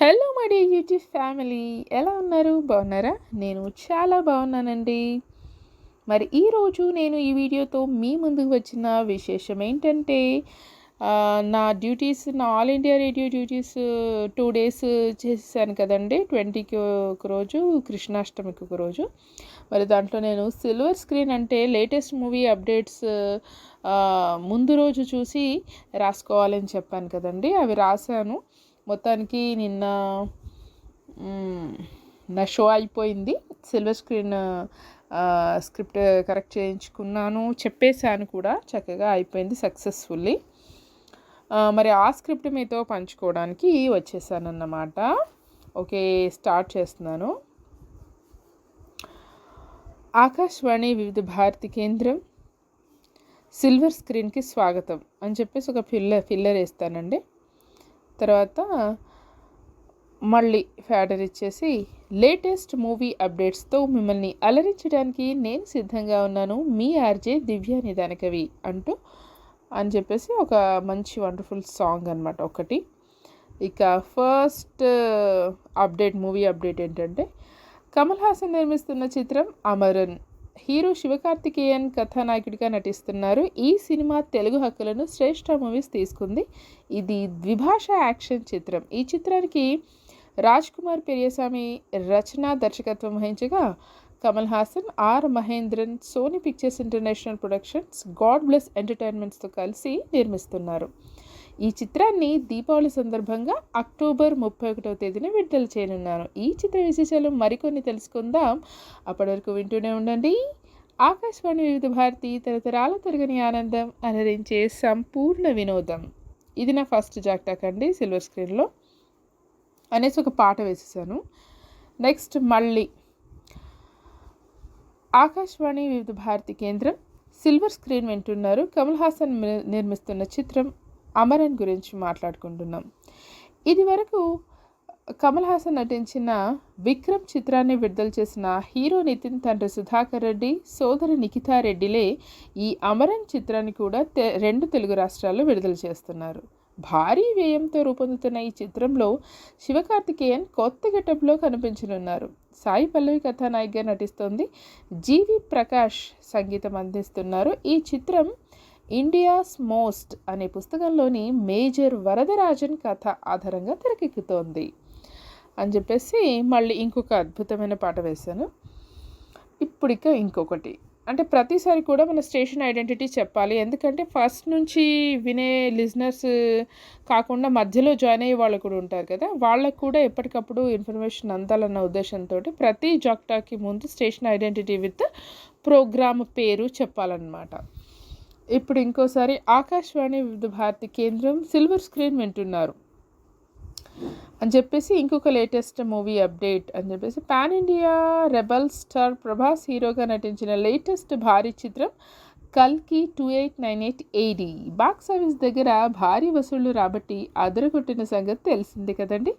Hello my YouTube family ఎలా ఉన్నారు? బాగున్నారా? నేను చాలా బాగున్నానండి. మరి ఈరోజు నేను ఈ వీడియోతో మీ ముందుకు వచ్చిన విశేషం ఏంటంటే నా డ్యూటీస్ నా all India radio duties two days చేశాను కదండి. ట్వంటీకి ఒక రోజు కృష్ణాష్టమికి ఒక రోజు. మరి దాంట్లో నేను సిల్వర్ స్క్రీన్ అంటే లేటెస్ట్ మూవీ అప్డేట్స్ ముందు రోజు చూసి రాసుకోవాలని చెప్పాను కదండి. అవి రాశాను. మొత్తానికి నిన్న నా షో అయిపోయింది. సిల్వర్ స్క్రీన్ స్క్రిప్ట్ కరెక్ట్ చేయించుకున్నాను. చెప్పేశాను కూడా. చక్కగా అయిపోయింది సక్సెస్ఫుల్లీ. మరి ఆ స్క్రిప్ట్ మీతో పంచుకోవడానికి వచ్చేసాను అన్నమాట ఓకే స్టార్ట్ చేస్తున్నాను. ఆకాశవాణి వివిధ భారతి కేంద్రం. సిల్వర్ స్క్రీన్కి స్వాగతం. అని చెప్పేసి ఒక ఫిల్లర్ ఫిల్లర్ వేస్తానండి. తర్వాత మళ్ళీ ఫ్యాడర్ ఇచ్చేసి లేటెస్ట్ మూవీ అప్డేట్స్తో మిమ్మల్ని అలరించడానికి నేను సిద్ధంగా ఉన్నాను. మీ ఆర్జే దివ్య నిదానకవి అంటూ అని చెప్పేసి ఒక మంచి వండర్ఫుల్ సాంగ్ అనమాట ఒకటి. ఇక ఫస్ట్ అప్డేట్ మూవీ అప్డేట్ ఏంటంటే కమల్ హాసన్ నిర్మిస్తున్న చిత్రం అమరన్. హీరో శివకార్తికేయన్ కథానాయకుడిగా నటిస్తున్నారు. ఈ సినిమా తెలుగు హక్కులను శ్రేష్ఠ మూవీస్ తీసుకుంది. ఇది ద్విభాష యాక్షన్ చిత్రం. ఈ చిత్రానికి రాజ్ కుమార్ పెరియస్వామి రచన దర్శకత్వం వహించగా Kamal Haasan R Mahendran Sony pictures international productions god bless ఎంటర్టైన్మెంట్స్తో కలిసి నిర్మిస్తున్నారు. ఈ చిత్రాన్ని దీపావళి సందర్భంగా అక్టోబర్ ముప్పై ఒకటవ తేదీన విడుదల చేయనున్నాను ఈ చిత్ర విశేషాలు మరికొన్ని తెలుసుకుందాం. అప్పటి వరకు వింటూనే ఉండండి. ఆకాశవాణి వివిధ భారతి తరతరాల తరగని ఆనందం అలరించే సంపూర్ణ వినోదం. ఇది నా ఫస్ట్ జాక్టాక్ అండి సిల్వర్ స్క్రీన్లో. అనేసి ఒక పాట వేసేసాను. నెక్స్ట్ మళ్ళీ. ఆకాశవాణి వివిధ భారతి కేంద్రం సిల్వర్ స్క్రీన్ వింటున్నారు. కమల్ హాసన్ నిర్మిస్తున్న చిత్రం అమరన్ గురించి మాట్లాడుకుంటున్నాం. ఇదివరకు కమల్ హాసన్ నటించిన విక్రమ్ చిత్రాన్ని విడుదల చేసిన హీరో నితిన్ తండ్రి సుధాకర్ రెడ్డి సోదరి నిఖితా రెడ్డిలే ఈ అమరన్ చిత్రాన్ని కూడా తె- రెండు తెలుగు రాష్ట్రాల్లో విడుదల చేస్తున్నారు. భారీ వ్యయంతో రూపొందుతున్న ఈ చిత్రంలో శివకార్తికేయన్ కొత్త గెటప్లో కనిపించనున్నారు. సాయి పల్లవి కథానాయికగా నటిస్తోంది జీవి ప్రకాష్ సంగీతం అందిస్తున్నారు. ఈ చిత్రం ఇండియాస్ మోస్ట్ అనే పుస్తకంలోని మేజర్ వరదరాజన్ కథ ఆధారంగా తెరకెక్కుతోంది. అని చెప్పేసి మళ్ళీ ఇంకొక అద్భుతమైన పాట వేశాను. ఇప్పుడిక ఇంకొకటి. అంటే ప్రతిసారి కూడా మన స్టేషన్ ఐడెంటిటీ చెప్పాలి. ఎందుకంటే ఫస్ట్ నుంచి వినే లిజనర్స్ కాకుండా మధ్యలో జాయిన్ అయ్యే వాళ్ళు కూడా ఉంటారు కదా వాళ్ళకు కూడా ఎప్పటికప్పుడు ఇన్ఫర్మేషన్ అందాలన్న ఉద్దేశంతో ప్రతి జాక్టాకి ముందు స్టేషన్ ఐడెంటిటీ విత్ ప్రోగ్రామ్ పేరు చెప్పాలన్నమాట. ఇప్పుడు ఇంకోసారి ఆకాశవాణి వివిధ భారతి కేంద్రం సిల్వర్ స్క్రీన్ వింటున్నారు. అని చెప్పేసి ఇంకొక లేటెస్ట్ మూవీ అప్డేట్ అని చెప్పేసి pan India rebel star Prabhas హీరోగా నటించిన లేటెస్ట్ భారీ చిత్రం కల్కి two eight nine eight AD. Box office దగ్గర భారీ వసూళ్ళు రాబట్టి అదరగొట్టిన సంగతి తెలిసిందే కదండి.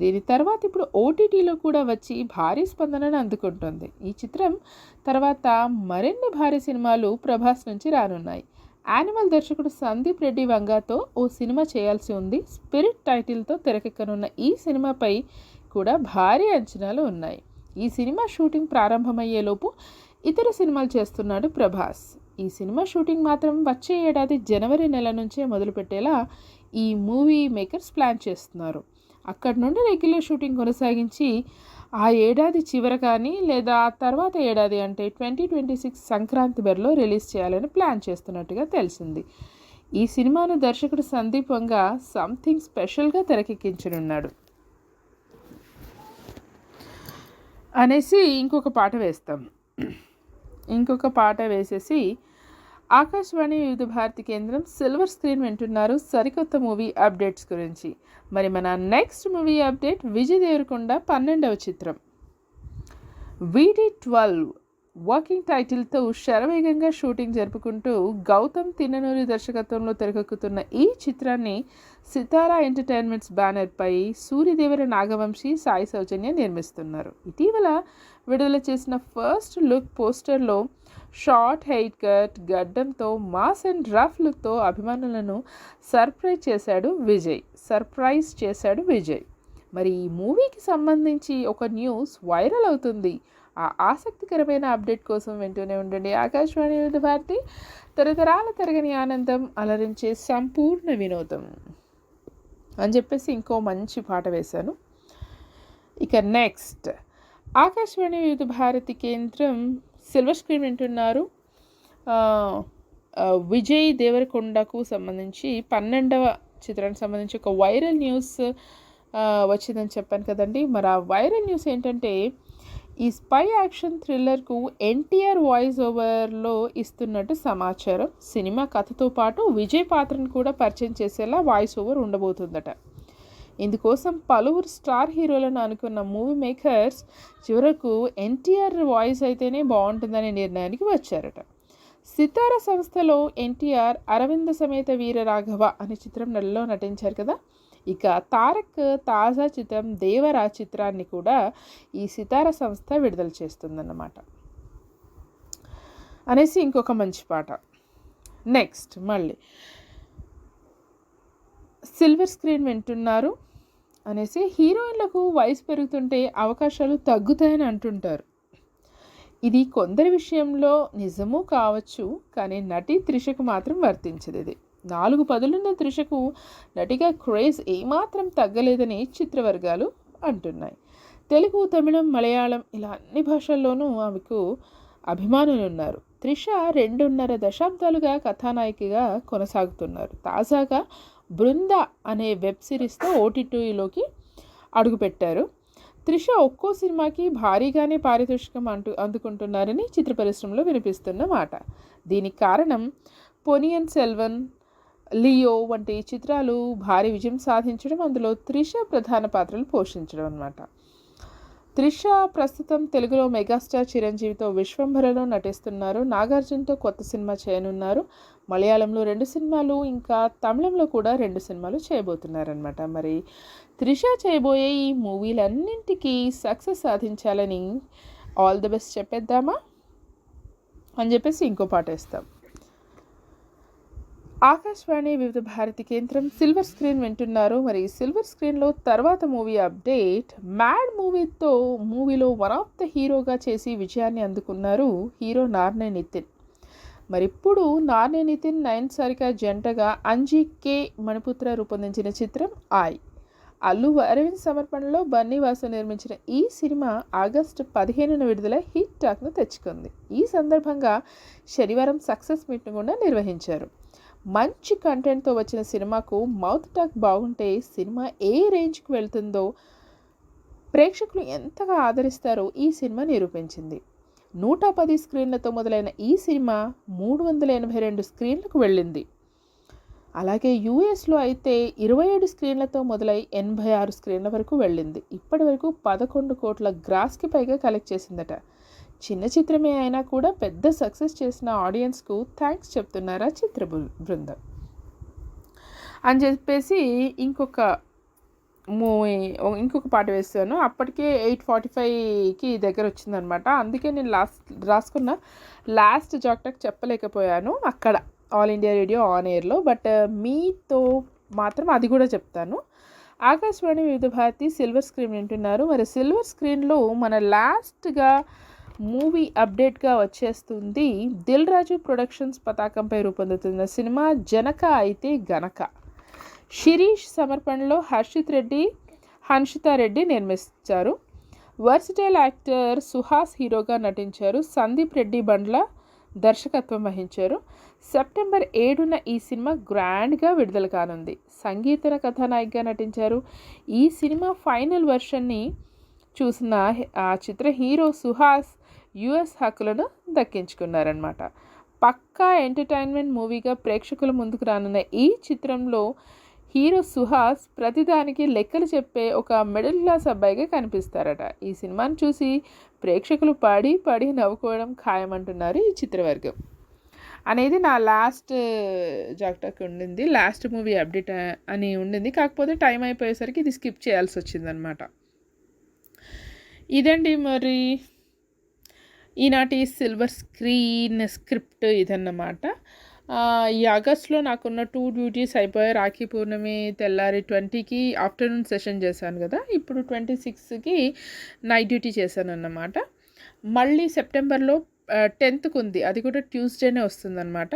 దీని తర్వాత ఇప్పుడు ఓటీటీలో కూడా వచ్చి భారీ స్పందనను అందుకుంటుంది. ఈ చిత్రం తర్వాత మరిన్ని భారీ సినిమాలు ప్రభాస్ నుంచి రానున్నాయి. యానిమల్ దర్శకుడు సందీప్ రెడ్డి వంగాతో ఓ సినిమా చేయాల్సి ఉంది. స్పిరిట్ టైటిల్తో తెరకెక్కనున్న ఈ సినిమాపై కూడా భారీ అంచనాలు ఉన్నాయి. ఈ సినిమా షూటింగ్ ప్రారంభమయ్యేలోపు ఇతర సినిమాలు చేస్తున్నాడు ప్రభాస్. ఈ సినిమా షూటింగ్ మాత్రం వచ్చే ఏడాది జనవరి నెల నుంచే మొదలుపెట్టేలా ఈ మూవీ మేకర్స్ ప్లాన్ చేస్తున్నారు. అక్కడి నుండి రెగ్యులర్ షూటింగ్ కొనసాగించి ఆ ఏడాది చివర కానీ లేదా ఆ తర్వాత ఏడాది అంటే ట్వంటీ ట్వంటీ సిక్స్ సంక్రాంతి బరిలో రిలీజ్ చేయాలని ప్లాన్ చేస్తున్నట్టుగా తెలిసింది. ఈ సినిమాను దర్శకుడు సందీప్ వంగ సంథింగ్ స్పెషల్గా తెరకెక్కించనున్నాడు. అనేసి ఇంకొక పాట వేస్తాం. ఇంకొక పాట వేసేసి ఆకాశవాణి వివిధ భారతి కేంద్రం సిల్వర్ స్క్రీన్ వింటున్నారు సరికొత్త మూవీ అప్డేట్స్ గురించి. మరి మన next movie update Vijay Deverakonda పన్నెండవ చిత్రం. వీడి ట్వెల్వ్ వర్కింగ్ టైటిల్తో శరవేగంగా షూటింగ్ జరుపుకుంటూ గౌతమ్ తిన్ననూరి దర్శకత్వంలో తెరకెక్కుతున్న ఈ చిత్రాన్ని సితారా ఎంటర్టైన్మెంట్స్ బ్యానర్పై సూర్యదేవర నాగవంశి సాయి సౌజన్య నిర్మిస్తున్నారు. ఇటీవల విడుదల చేసిన ఫస్ట్ లుక్ పోస్టర్లో షార్ట్ హెయిర్ కట్ గడ్డంతో మాస్ అండ్ రఫ్ లుక్తో అభిమానులను సర్ప్రైజ్ చేశాడు విజయ్. సర్ప్రైజ్ చేశాడు విజయ్. మరి ఈ మూవీకి సంబంధించి ఒక న్యూస్ వైరల్ అవుతుంది. ఆ ఆసక్తికరమైన అప్డేట్ కోసం వింటూనే ఉండండి. ఆకాశవాణి వివిధ భారతి తరతరాల తరగని ఆనందం అలరించే సంపూర్ణ వినోదం అని చెప్పేసి ఇంకో మంచి పాట వేశాను. ఇక నెక్స్ట్. ఆకాశవాణి వివిధ భారతి కేంద్రం సిల్వర్ స్క్రీన్ వింటున్నారు. విజయ్ దేవరకొండకు సంబంధించి పన్నెండవ చిత్రానికి సంబంధించి ఒక వైరల్ న్యూస్ వచ్చిందని చెప్పాను కదండి. మరి ఆ వైరల్ న్యూస్ ఏంటంటే ఈ స్పై యాక్షన్ థ్రిల్లర్కు ఎన్టీఆర్ వాయిస్ ఓవర్లో ఇస్తున్నట్టు సమాచారం. సినిమా కథతో పాటు విజయ్ పాత్రను కూడా పరిచయం చేసేలా వాయిస్ ఓవర్ ఉండబోతుందట. ఇందుకోసం పలువురు స్టార్ హీరోలను అనుకున్న మూవీ మేకర్స్ చివరకు ఎన్టీఆర్ వాయిస్ అయితేనే బాగుంటుందనే నిర్ణయానికి వచ్చారట. సితార సంస్థలో ఎన్టీఆర్ అరవింద సమేత వీర రాఘవ అనే చిత్రంలో నటించారు కదా? ఇక తారక్ తాజా చిత్రం దేవరా చిత్రాన్ని కూడా ఈ సితార సంస్థ విడుదల చేస్తుందన్నమాట. అనేసి ఇంకొక మంచి పాట. నెక్స్ట్ మళ్ళీ. సిల్వర్ స్క్రీన్ వింటున్నారు అనేసి హీరోయిన్లకు వయసు పెరుగుతుంటే అవకాశాలు తగ్గుతాయని అంటుంటారు. ఇది కొందరి విషయంలో నిజమూ కావచ్చు కానీ నటి త్రిషకు మాత్రం వర్తించదు ఇది. నాలుగు పదులున్న త్రిషకు నటిగా క్రేజ్ ఏమాత్రం తగ్గలేదని చిత్రవర్గాలు అంటున్నాయి. తెలుగు తమిళం మలయాళం ఇలా అన్ని భాషల్లోనూ ఆమెకు అభిమానులు ఉన్నారు త్రిష రెండున్నర దశాబ్దాలుగా కథానాయికగా కొనసాగుతున్నారు. తాజాగా బృంద అనే వెబ్ సిరీస్తో ఓటీటీలోకి అడుగుపెట్టారు. త్రిష ఒక్కో సినిమాకి భారీగానే పారితోషికం అంటూ అందుకుంటున్నారని చిత్ర పరిశ్రమలో వినిపిస్తున్న మాట. దీనికి కారణం పొనియన్ సెల్వన్ లియో వంటి చిత్రాలు భారీ విజయం సాధించడం అందులో త్రిష ప్రధాన పాత్రలు పోషించడం అన్నమాట. త్రిష ప్రస్తుతం తెలుగులో మెగాస్టార్ చిరంజీవితో విశ్వంభరలో నటిస్తున్నారు. నాగార్జునతో కొత్త సినిమా చేయనున్నారు. మలయాళంలో రెండు సినిమాలు ఇంకా తమిళంలో కూడా రెండు సినిమాలు చేయబోతున్నారనమాట మరి త్రిష చేయబోయే ఈ మూవీలన్నింటికీ సక్సెస్ సాధించాలని ఆల్ ది బెస్ట్ చెప్పేద్దామా? అని చెప్పేసి ఇంకో పాట వేస్తాం. ఆకాశవాణి వివిధ భారతి కేంద్రం సిల్వర్ స్క్రీన్ వింటున్నారు. మరి సిల్వర్ స్క్రీన్లో తర్వాత మూవీ అప్డేట్. మ్యాడ్ మూవీతో మూవీలో వన్ ఆఫ్ ద హీరోగా చేసి విజయాన్ని అందుకున్నారు హీరో నార్నే నితిన్. మరి ఇప్పుడు నార్నే నితిన్ నయన్ సారిక జంటగా అంజీ కే మణిపుత్ర రూపొందించిన చిత్రం ఆయ్ అల్లు అరవింద్ సమర్పణలో బన్నీవాసు నిర్మించిన ఈ సినిమా ఆగస్టు పదిహేనున విడుదల హిట్ టాక్ను తెచ్చుకుంది. ఈ సందర్భంగా శనివారం సక్సెస్ మీట్ను కూడా నిర్వహించారు. మంచి కంటెంట్తో వచ్చిన సినిమాకు మౌత్ టాక్ బాగుంటే సినిమా ఏ రేంజ్కి వెళ్తుందో ప్రేక్షకులు ఎంతగా ఆదరిస్తారో ఈ సినిమా నిరూపించింది. నూట పది స్క్రీన్లతో మొదలైన ఈ సినిమా మూడు వందల ఎనభై రెండు స్క్రీన్లకు వెళ్ళింది. అలాగే యూఎస్లో అయితే ఇరవై ఏడు స్క్రీన్లతో మొదలై ఎనభై ఆరు స్క్రీన్ల వరకు వెళ్ళింది. ఇప్పటి వరకు పదకొండు కోట్ల గ్రాస్కి పైగా కలెక్ట్ చేసిందట. చిన్న చిత్రమే అయినా కూడా పెద్ద సక్సెస్ చేసిన ఆడియన్స్కు థ్యాంక్స్ చెప్తున్నారా చిత్ర బృందం. అని చెప్పేసి ఇంకొక మూవీ ఇంకొక పాట వేస్తాను అప్పటికే ఎయిట్ ఫార్టీ ఫైవ్కి దగ్గర వచ్చిందనమాట. అందుకే నేను లాస్ట్ రాసుకున్న లాస్ట్ జాక్టక్ చెప్పలేకపోయాను. అక్కడ ఆల్ ఇండియా రేడియో ఆన్ ఎయిర్లో. బట్ మీతో మాత్రం అది కూడా చెప్తాను. ఆకాశవాణి వివిధ భారతి సిల్వర్ స్క్రీన్ వింటున్నారు. మరి సిల్వర్ స్క్రీన్లో మన లాస్ట్గా మూవీ అప్డేట్గా వచ్చేస్తుంది. దిల్ రాజు ప్రొడక్షన్స్ పతాకంపై రూపొందుతున్న సినిమా జనక అయితే గనక. శిరీష్ సమర్పణలో హర్షిత్ రెడ్డి హన్షితా రెడ్డి వర్సిటైల్ యాక్టర్ సుహాస్ హీరోగా నటించారు. సందీప్ రెడ్డి బండ్ల దర్శకత్వం వహించారు. సెప్టెంబర్ ఏడున ఈ సినిమా గ్రాండ్గా విడుదల కానుంది. సంగీతన కథానాయికగా నటించారు. ఈ సినిమా ఫైనల్ వెర్షన్ని చూసిన ఆ చిత్ర హీరో సుహాస్ యుఎస్ హక్కులను దక్కించుకున్నారనమాట పక్కా ఎంటర్టైన్మెంట్ మూవీగా ప్రేక్షకుల ముందుకు రానున్న ఈ చిత్రంలో హీరో సుహాస్ ప్రతిదానికి లెక్కలు చెప్పే ఒక మిడిల్ క్లాస్ అబ్బాయిగా కనిపిస్తారట. ఈ సినిమాను చూసి ప్రేక్షకులు పడి పడి నవ్వుకోవడం ఖాయమంటున్నారు ఈ చిత్రవర్గం. అనేది నా లాస్ట్ జాక్టాక్ ఉండింది. లాస్ట్ మూవీ అప్డేట్ అని ఉండింది. కాకపోతే టైం అయిపోయేసరికి ఇది స్కిప్ చేయాల్సి వచ్చిందనమాట ఇదండి మరి ఈనాటి సిల్వర్ స్క్రీన్ స్క్రిప్ట్ ఇదన్నమాట. ఈ ఆగస్ట్లో నాకున్న టూ డ్యూటీస్ అయిపోయాయి. రాఖీ పూర్ణమి తెల్లారి ట్వంటీకి ఆఫ్టర్నూన్ సెషన్ చేశాను కదా. ఇప్పుడు ట్వంటీ సిక్స్కి నైట్ డ్యూటీ చేశాను అన్నమాట మళ్ళీ సెప్టెంబర్లో టెన్త్కి ఉంది. అది కూడా ట్యూస్డేనే వస్తుందన్నమాట.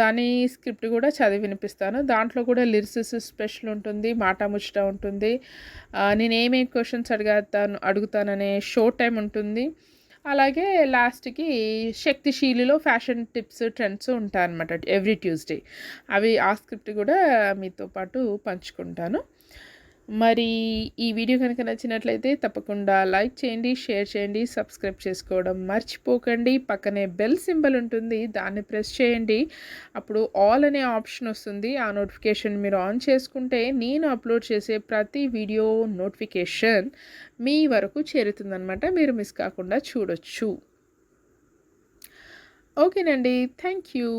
దాని స్క్రిప్ట్ కూడా చదివి వినిపిస్తాను. దాంట్లో కూడా లిరిసిస్ స్పెషల్ ఉంటుంది మాట ముచ్చట ఉంటుంది. నేను ఏమేమి క్వశ్చన్స్ అడుగుతాను అడుగుతాననే షో టైం ఉంటుంది. అలాగే లాస్ట్కి శక్తిశీలిలో ఫ్యాషన్ టిప్స్ ట్రెండ్స్ ఉంటాయి అనమాట ఎవ్రీ ట్యూస్డే. అవి ఆ స్క్రిప్ట్ కూడా మీతో పాటు పంచుకుంటాను. మరి ఈ వీడియో కనుక నచ్చినట్లయితే తప్పకుండా లైక్ చేయండి షేర్ చేయండి సబ్స్క్రైబ్ చేసుకోవడం మర్చిపోకండి. పక్కనే బెల్ సింబల్ ఉంటుంది దాన్ని ప్రెస్ చేయండి. అప్పుడు ఆల్ అనే ఆప్షన్ వస్తుంది. ఆ నోటిఫికేషన్ మీరు ఆన్ చేసుకుంటే నేను అప్లోడ్ చేసే ప్రతి వీడియో నోటిఫికేషన్ మీ వరకు చేరుతుందనమాట మీరు మిస్ కాకుండా చూడొచ్చు. ఓకేనండి. Thank you.